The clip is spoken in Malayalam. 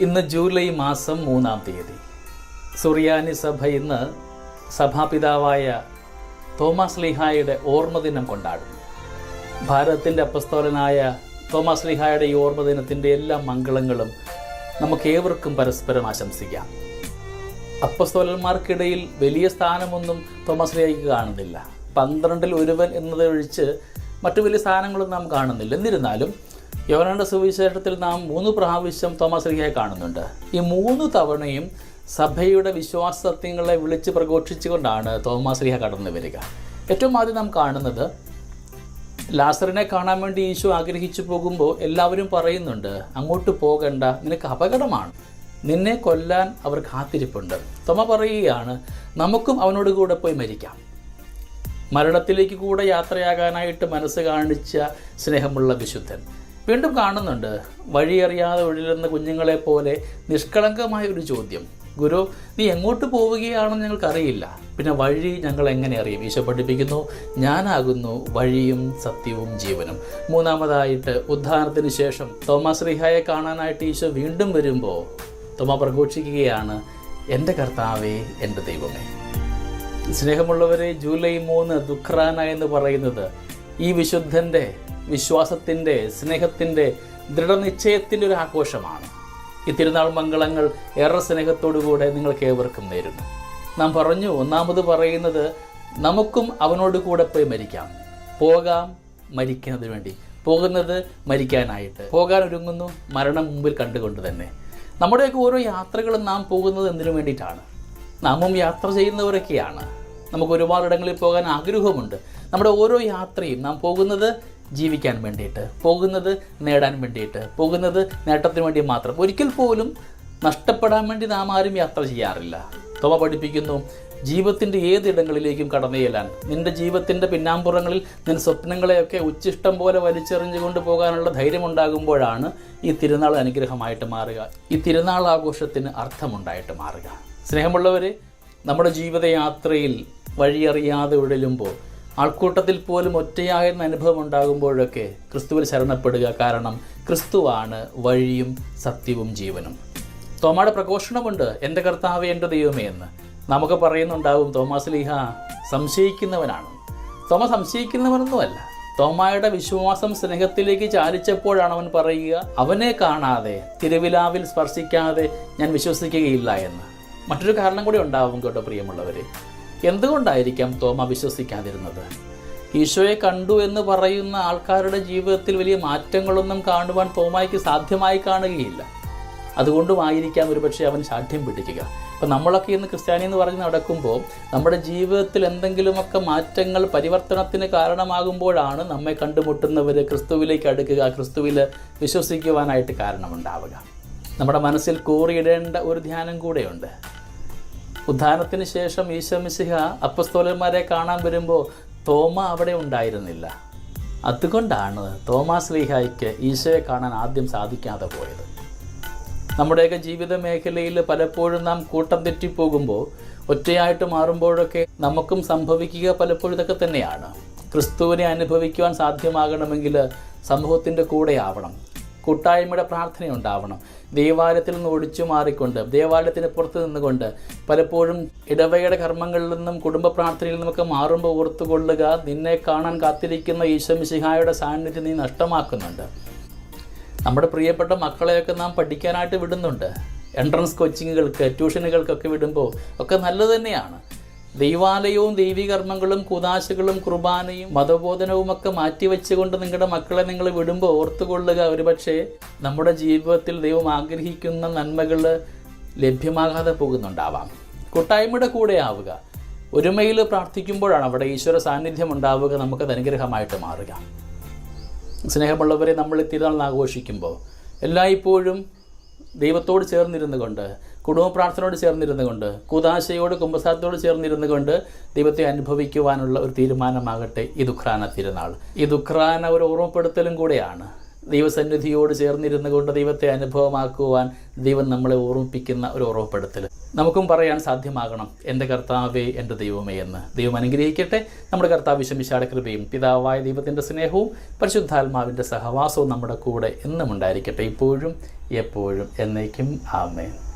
ഇന്ന് ജൂലൈ മാസം മൂന്നാം തീയതി. സുറിയാനി സഭ ഇന്ന് സഭാപിതാവായ തോമസ് ലിഹായുടെ ഓർമ്മദിനം കൊണ്ടാടുന്നു. ഭാരതത്തിന്റെ അപ്പസ്തോലനായ തോമസ് ലിഹായുടെ ഈ ഓർമ്മദിനത്തിന്റെ എല്ലാ മംഗളങ്ങളും നമുക്ക് ഏവർക്കും പരസ്പരം ആശംസിക്കാം. അപ്പസ്തോലന്മാർക്കിടയിൽ വലിയ സ്ഥാനമൊന്നും തോമസ് ലിഹായ്ക്ക് കാണുന്നില്ല. പന്ത്രണ്ടിൽ ഒരുവൻ എന്നത് ഒഴിച്ച് മറ്റു വലിയ സ്ഥാനങ്ങളൊന്നും നാം കാണുന്നില്ല. എന്നിരുന്നാലും യോനാന്റെ സുവിശേഷത്തിൽ നാം മൂന്ന് പ്രാവശ്യം തോമസ് ലിഹയെ കാണുന്നുണ്ട്. ഈ മൂന്ന് തവണയും സഭയുടെ വിശ്വാസത്യങ്ങളെ വിളിച്ച് പ്രഘോഷിച്ചുകൊണ്ടാണ് തോമസ് ലിഹ കടന്നു വരിക. ഏറ്റവും ആദ്യം നാം കാണുന്നത് ലാസറിനെ കാണാൻ വേണ്ടി ഈശോ ആഗ്രഹിച്ചു പോകുമ്പോൾ എല്ലാവരും പറയുന്നുണ്ട് അങ്ങോട്ട് പോകണ്ട നിനക്ക് അപകടമാണ്. നിന്നെ കൊല്ലാൻ അവർ കാത്തിരിപ്പുണ്ട്. തോമ പറയുകയാണ് നമുക്കും അവനോട് കൂടെ പോയി മരിക്കാം. മരണത്തിലേക്ക് കൂടെ യാത്രയാകാനായിട്ട് മനസ്സ് കാണിച്ച സ്നേഹമുള്ള വിശുദ്ധൻ. വീണ്ടും കാണുന്നുണ്ട്. വഴിയറിയാതെ ഒഴിലുന്ന കുഞ്ഞുങ്ങളെ പോലെ നിഷ്കളങ്കമായ ഒരു ചോദ്യം. ഗുരു നീ എങ്ങോട്ട് പോവുകയാണെന്ന് ഞങ്ങൾക്കറിയില്ല. പിന്നെ വഴി ഞങ്ങൾ എങ്ങനെ അറിയും? ഈശോ പഠിപ്പിക്കുന്നു ഞാനാകുന്നു വഴിയും സത്യവും ജീവനും. മൂന്നാമതായിട്ട് ഉദ്ധാനത്തിന് ശേഷം തോമസ് റിഹായെ കാണാനായിട്ട് ഈശോ വീണ്ടും വരുമ്പോൾ തോമ പ്രഘോഷിക്കുകയാണ് എന്റെ കർത്താവേ എന്റെ ദൈവമേ. സ്നേഹമുള്ളവരെ ജൂലൈ മൂന്ന് ദുഃഖറാന എന്ന് പറയുന്നത് ഈ വിശുദ്ധന്റെ വിശ്വാസത്തിന്റെ സ്നേഹത്തിന്റെ ദൃഢനിശ്ചയത്തിന്റെ ഒരു ആഘോഷമാണ്. ഈ തിരുനാൾ മംഗളങ്ങൾ ഏറെ സ്നേഹത്തോടുകൂടെ നിങ്ങൾക്ക് ഏവർക്കും നേരുന്നു. നാം പറഞ്ഞു ഒന്നാമത് പറയുന്നത് നമുക്കും അവനോട് കൂടെ പോയി മരിക്കാം. പോകാം മരിക്കുന്നതിന് വേണ്ടി. പോകുന്നത് മരിക്കാനായിട്ട്. പോകാൻ ഒരുങ്ങുന്നു മരണം മുമ്പിൽ കണ്ടുകൊണ്ട് തന്നെ. നമ്മുടെയൊക്കെ ഓരോ യാത്രകളും നാം പോകുന്നത് എന്തിനു വേണ്ടിയിട്ടാണ്? നാമും യാത്ര ചെയ്യുന്നവരൊക്കെയാണ്. നമുക്ക് ഒരുപാട് ഇടങ്ങളിൽ പോകാൻ ആഗ്രഹമുണ്ട് നമ്മുടെ ഓരോ യാത്രയും നാം പോകുന്നത് ജീവിക്കാൻ വേണ്ടിയിട്ട് പോകുന്നത് നേടാൻ വേണ്ടിയിട്ട് പോകുന്നത് നേട്ടത്തിന് വേണ്ടി മാത്രം. ഒരിക്കൽ പോലും നഷ്ടപ്പെടാൻ വേണ്ടി നാം ആരും യാത്ര ചെയ്യാറില്ല. തോമ പഠിപ്പിക്കുന്നു ജീവിതത്തിന്റെ ഏതിടങ്ങളിലേക്കും കടന്നു ചെല്ലാൻ. നിന്റെ ജീവിതത്തിന്റെ പിന്നാമ്പുറങ്ങളിൽ നിൻ സ്വപ്നങ്ങളെയൊക്കെ ഉച്ചിഷ്ടം പോലെ വലിച്ചെറിഞ്ഞുകൊണ്ട് പോകാനുള്ള ധൈര്യം ഉണ്ടാകുമ്പോഴാണ് ഈ തിരുനാൾ അനുഗ്രഹമായിട്ട് മാറുക. ഈ തിരുനാൾ ആഘോഷത്തിന് അർത്ഥമുണ്ടായിട്ട് മാറുക. സ്നേഹമുള്ളവർ നമ്മുടെ ജീവിതയാത്രയിൽ വഴിയറിയാതെ ഉഴലുമ്പോൾ ആൾക്കൂട്ടത്തിൽ പോലും ഒറ്റയാകുന്ന അനുഭവം ഉണ്ടാകുമ്പോഴൊക്കെ ക്രിസ്തുവിൽ ശരണപ്പെടുക കാരണം ക്രിസ്തുവാണ് വഴിയും സത്യവും ജീവനും. തോമാടെ പ്രഘോഷണമുണ്ട് എന്റെ കർത്താവ് എന്റെ ദൈവമേ എന്ന്. നമുക്ക് പറയുന്നുണ്ടാവും തോമാസ് ലീഹ സംശയിക്കുന്നവനാണ്. തോമ സംശയിക്കുന്നവനൊന്നുമല്ല. തോമായുടെ വിശ്വാസം സ്നേഹത്തിലേക്ക് ചാലിച്ചപ്പോഴാണ് അവൻ പറയുക അവനെ കാണാതെ തിരുവിലാവിൽ സ്പർശിക്കാതെ ഞാൻ വിശ്വസിക്കുകയില്ല എന്ന്. മറ്റൊരു കാരണം കൂടി ഉണ്ടാവും കേട്ടോ പ്രിയമുള്ളവരെ. എന്തുകൊണ്ടായിരിക്കാം തോമ വിശ്വസിക്കാതിരുന്നത്? ഈശോയെ കണ്ടു എന്ന് പറയുന്ന ആൾക്കാരുടെ ജീവിതത്തിൽ വലിയ മാറ്റങ്ങളൊന്നും കാണുവാൻ തോമയ്ക്ക് സാധ്യമായി കാണുകയില്ല. അതുകൊണ്ടുമായിരിക്കാം ഒരുപക്ഷെ അവൻ ശാഠ്യം പിടിക്കുക. അപ്പം നമ്മളൊക്കെ ഇന്ന് ക്രിസ്ത്യാനി എന്ന് പറഞ്ഞ് നടക്കുമ്പോൾ നമ്മുടെ ജീവിതത്തിൽ എന്തെങ്കിലുമൊക്കെ മാറ്റങ്ങൾ പരിവർത്തനത്തിന് കാരണമാകുമ്പോഴാണ് നമ്മെ കണ്ടുമുട്ടുന്നവർ ക്രിസ്തുവിലേക്ക് അടുക്കുക ക്രിസ്തുവിൽ വിശ്വസിക്കുവാനായിട്ട് കാരണമുണ്ടാവുക. നമ്മുടെ മനസ്സിൽ കൂറിയിടേണ്ട ഒരു ധ്യാനം കൂടെയുണ്ട്. ഉദ്ധാനത്തിന് ശേഷം ഈശോമിസിഹ അപ്പസ്തോലന്മാരെ കാണാൻ വരുമ്പോൾ തോമ അവിടെ ഉണ്ടായിരുന്നില്ല. അതുകൊണ്ടാണ് തോമാസ് ലീഹായ്ക്ക് ഈശോയെ കാണാൻ ആദ്യം സാധിക്കാതെ പോയത്. നമ്മുടെയൊക്കെ ജീവിത മേഖലയിൽ പലപ്പോഴും നാം കൂട്ടം തെറ്റിപ്പോകുമ്പോൾ ഒറ്റയായിട്ട് മാറുമ്പോഴൊക്കെ നമുക്കും സംഭവിക്കുക പലപ്പോഴും ഇതൊക്കെ തന്നെയാണ്. ക്രിസ്തുവിനെ അനുഭവിക്കുവാൻ സാധ്യമാകണമെങ്കിൽ സമൂഹത്തിന്റെ കൂടെ ആവണം. കൂട്ടായ്മയുടെ പ്രാർത്ഥനയുണ്ടാവണം. ദേവാലയത്തിൽ നിന്ന് ഒഴിച്ചു മാറിക്കൊണ്ട് ദേവാലയത്തിന് പുറത്ത് നിന്നുകൊണ്ട് പലപ്പോഴും ഇടവയുടെ കർമ്മങ്ങളിൽ നിന്നും കുടുംബ പ്രാർത്ഥനയിൽ നിന്നൊക്കെ മാറുമ്പോൾ ഓർത്തുകൊള്ളുക നിന്നെ കാണാൻ കാത്തിരിക്കുന്ന ഈശ്വമിശിഹായുടെ സാന്നിധ്യം നീ നഷ്ടമാക്കുന്നുണ്ട്. നമ്മുടെ പ്രിയപ്പെട്ട മക്കളെയൊക്കെ നാം പഠിക്കാനായിട്ട് വിടുന്നുണ്ട്. എൻട്രൻസ് കോച്ചിങ്ങുകൾക്ക് ട്യൂഷനുകൾക്കൊക്കെ വിടുമ്പോൾ ഒക്കെ നല്ലത് തന്നെയാണ്. ദൈവാലയവും ദൈവികർമ്മങ്ങളും കുതാശകളും കുർബാനയും മതബോധനവും ഒക്കെ മാറ്റിവെച്ചുകൊണ്ട് നിങ്ങളുടെ മക്കളെ നിങ്ങൾ വിടുമ്പോൾ ഓർത്തുകൊള്ളുക. ഒരുപക്ഷെ നമ്മുടെ ജീവിതത്തിൽ ദൈവം ആഗ്രഹിക്കുന്ന നന്മകൾ ലഭ്യമാകാതെ പോകുന്നുണ്ടാവാം. കൂട്ടായ്മയുടെ കൂടെ ആവുക. ഒരുമയിൽ പ്രാർത്ഥിക്കുമ്പോഴാണ് അവിടെ ഈശ്വര സാന്നിധ്യം ഉണ്ടാവുക. നമുക്ക് അനുഗ്രഹമായിട്ട് മാറുക. സ്നേഹമുള്ളവരെ നമ്മൾ തിരുനാൾ ആഘോഷിക്കുമ്പോൾ എല്ലായ്പ്പോഴും ദൈവത്തോട് ചേർന്നിരുന്നു കൊണ്ട് കുടുംബ പ്രാർത്ഥനയോട് ചേർന്നിരുന്നു കൊണ്ട് കുതാശയോട് കുംഭസാരത്തോട് ചേർന്നിരുന്നു കൊണ്ട് ദൈവത്തെ അനുഭവിക്കുവാനുള്ള ഒരു തീരുമാനമാകട്ടെ ഈ ദുഖ്രാന തിരുനാൾ. ഈ ദുഖ്രാന ഒരു ഓർമ്മപ്പെടുത്തലും കൂടെയാണ്. ദൈവസന്നിധിയോട് ചേർന്നിരുന്നു കൊണ്ട് ദൈവത്തെ അനുഭവമാക്കുവാൻ ദൈവം നമ്മളെ ഓർമ്മിപ്പിക്കുന്ന ഒരു ഓർമ്മപ്പെടുത്തൽ. നമുക്കും പറയാൻ സാധ്യമാകണം എന്റെ കർത്താവേ എന്റെ ദൈവമേ എന്ന്. ദൈവം അനുഗ്രഹിക്കട്ടെ. നമ്മുടെ കർത്താവ് വിശമിശാട കൃപയും പിതാവായ ദൈവത്തിന്റെ സ്നേഹവും പരിശുദ്ധാത്മാവിന്റെ സഹവാസവും നമ്മുടെ കൂടെ എന്നും ഉണ്ടായിരിക്കട്ടെ. ഇപ്പോഴും എപ്പോഴും എന്നേക്കും. ആമേൻ.